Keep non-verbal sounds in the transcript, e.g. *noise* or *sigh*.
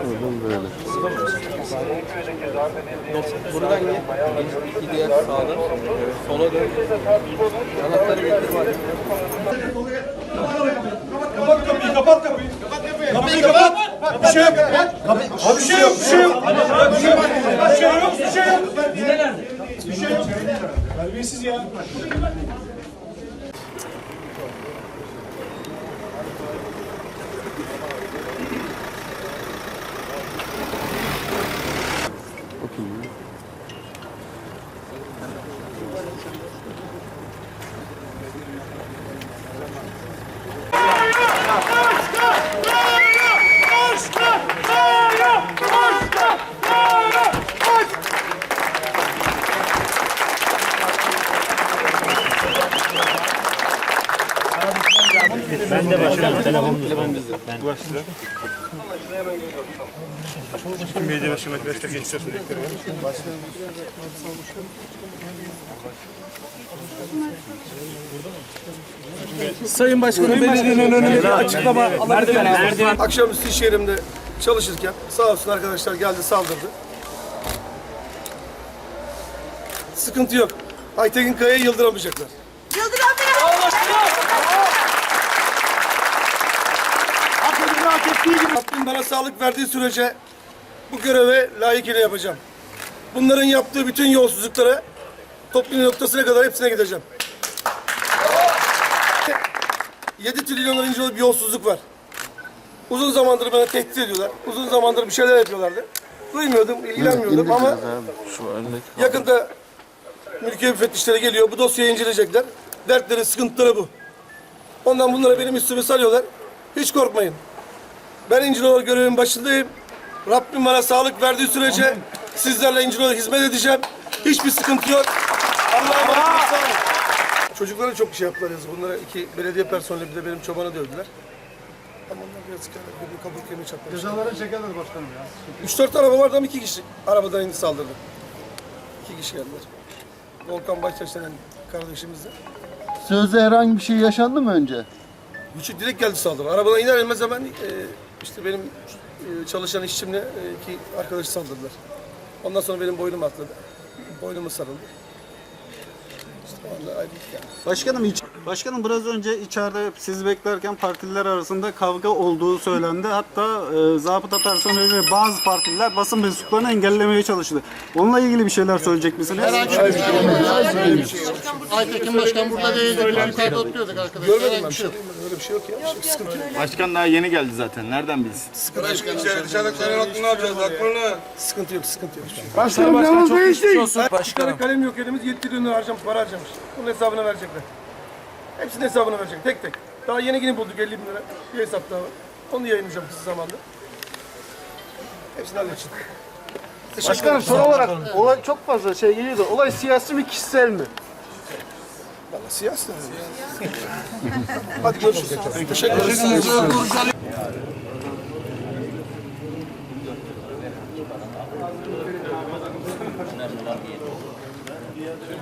Oradan böyle. Buradan git. Gidiyor sağdan. Sola dön. Anahtarı getir var. Kapat kapıyı, kapat kapıyı. Kapıyı kapat. Bir şey yok. Bir şey yok, bir şey yok. Bir şey yok, bir şey yok. Bir şey yok. 嗯 Bir şey yok. Terbiyesiz ya. Belediye başkanı arkadaşlar gençler sürekli. Sayın Başkanım belediyenin önüne bir açıklama alabilir Akşamüstü iş yerimde çalışırken sağ olsun arkadaşlar geldi saldırdı. Sıkıntı yok. Aytekin Kaya'yı yıldıramayacaklar. Yıldıran Bey! Rabbim bana sağlık verdiği sürece bu göreve layıkıyla yapacağım. Bunların yaptığı bütün yolsuzluklara toplum noktasına kadar hepsine gideceğim. 7 trilyon lira bir yolsuzluk var. Uzun zamandır bana tehdit ediyorlar. Uzun zamandır bir şeyler yapıyorlardı. Duymuyordum, ilgilenmiyordum ama yakında mülkiye müfettişleri geliyor. Bu dosyayı inceleyecekler. Dertleri, sıkıntıları bu. Ondan bunlara benim üstüme sarıyorlar. Hiç korkmayın. Ben İncilova görevin başındayım. Rabbim bana sağlık verdiği sürece sizlerle İncilova'ya hizmet edeceğim. Hiçbir sıkıntı yok. Allah'a emanet olun. Çocuklara çok şey yaptılar yazık. Bunlara iki belediye personeli bir de benim çobanı dövdüler. Ama onlar biraz çıkarlar. Bir kabuk kemiği çatlamış. Cezaları çekerler başkanım ya. Üç dört araba vardı ama iki kişi arabadan indi saldırdı. İki kişi geldiler. Volkan Baştaş denen kardeşimizle. Sözde herhangi bir şey yaşandı mı önce? Üçü direkt geldi saldırı. Arabadan iner inmez hemen e, işte benim e, çalışan işçimle e, iki arkadaşı saldırdılar. Ondan sonra benim boynum atladı. Boynumu sarıldı. İşte o anda ayrıldık yani. Başkanım, iç- başkanım biraz önce içeride sizi beklerken partililer arasında kavga olduğu söylendi. Hatta e, zabıta personeli ve bazı partililer basın mensuplarını engellemeye çalıştı. Onunla ilgili bir şeyler söyleyecek misiniz? Aytekin Başkan burada değildi. Yukarıda oturuyorduk arkadaşlar. Görmedim bir şey. Öyle bir şey yok ya. Bir şey, yok. Başkan daha yeni geldi zaten. Nereden bilsin? Sıkıntı yok, sıkıntı yok. Başkanım yalnız değiştik. Başkanım. Kalem yok elimiz 7 trilyon lira harcamış, para başlamış. Bunun hesabını verecekler. Hepsinin hesabını verecek tek tek. Daha yeni yeni bulduk 50 bin lira. Bir hesap daha var. Onu da yayınlayacağım kısa zamanda. Hepsini halledeceğim. Başkanım son olarak olay çok fazla şey geliyor da olay siyasi mi kişisel mi? Valla siyasi. *laughs* Hadi görüşürüz. Teşekkür ederiz. Thank you. Diğer bir